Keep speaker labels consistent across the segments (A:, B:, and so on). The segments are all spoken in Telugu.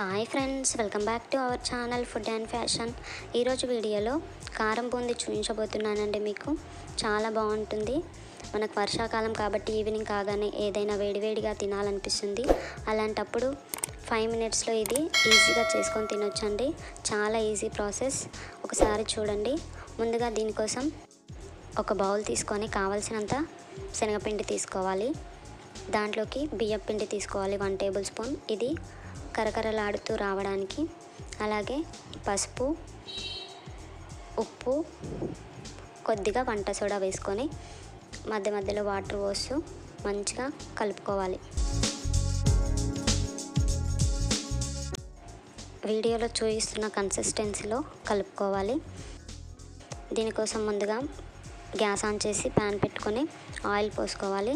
A: Hi friends welcome back to our channel food and fashion ఈరోజు వీడియోలో కారం బూంది చూపించబోతున్నానండి మీకు. చాలా బాగుంటుంది. మనకు వర్షాకాలం కాబట్టి ఈవినింగ్ కాగానే ఏదైనా వేడివేడిగా తినాలనిపిస్తుంది. అలాంటప్పుడు ఫైవ్ మినిట్స్లో ఇది ఈజీగా చేసుకొని తినొచ్చండి. చాలా ఈజీ ప్రాసెస్ ఒకసారి చూడండి. ముందుగా దీనికోసం ఒక బౌల్ తీసుకొని కావలసినంత శనగపిండి తీసుకోవాలి. దాంట్లోకి బియ్యం పిండి తీసుకోవాలి వన్ టేబుల్ స్పూన్ ఇది కరకరలాడుతూ రావడానికి. అలాగే పసుపు ఉప్పు కొద్దిగా వంట సోడా వేసుకొని మధ్య మధ్యలో వాటర్ పోస్తూ మంచిగా కలుపుకోవాలి. వీడియోలో చూపిస్తున్న కన్సిస్టెన్సీలో కలుపుకోవాలి. దీనికోసం ముందుగా గ్యాస్ ఆన్ చేసి ప్యాన్ పెట్టుకొని ఆయిల్ పోసుకోవాలి.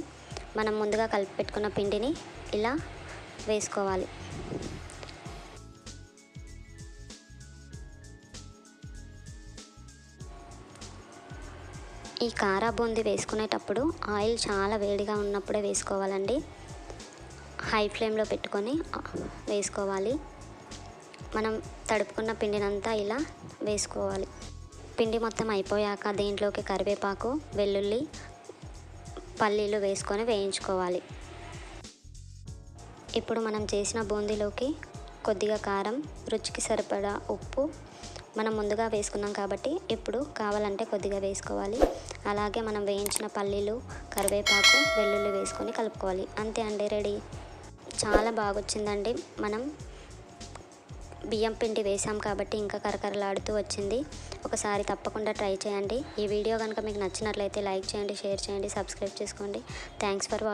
A: మనం ముందుగా కలిపి పెట్టుకున్న పిండిని ఇలా వేసుకోవాలి. ఈ కారా బూంది వేసుకునేటప్పుడు ఆయిల్ చాలా వేడిగా ఉన్నప్పుడే వేసుకోవాలండి. హై ఫ్లేమ్లో పెట్టుకొని వేసుకోవాలి. మనం తడుపుకున్న పిండినంతా ఇలా వేసుకోవాలి. పిండి మొత్తం అయిపోయాక దీంట్లోకి కరివేపాకు వెల్లుల్లి పల్లీలు వేసుకొని వేయించుకోవాలి. ఇప్పుడు మనం చేసిన బూందీలోకి కొద్దిగా కారం రుచికి సరిపడా ఉప్పు మనం ముందుగా వేసుకున్నాం కాబట్టి ఇప్పుడు కావాలంటే కొద్దిగా వేసుకోవాలి. అలాగే మనం వేయించిన పల్లీలు కరివేపాకు వెల్లుల్లి వేసుకొని కలుపుకోవాలి. అంతే అండి రెడీ? చాలా బాగొచ్చిందండి. మనం బియ్యం పిండి వేసాం కాబట్టి ఇంకా కరకరలాడుతూ వచ్చింది. ఒకసారి తప్పకుండా ట్రై చేయండి. ఈ వీడియో కనుక మీకు నచ్చినట్లయితే లైక్ చేయండి షేర్ చేయండి సబ్స్క్రైబ్ చేసుకోండి. Thanks for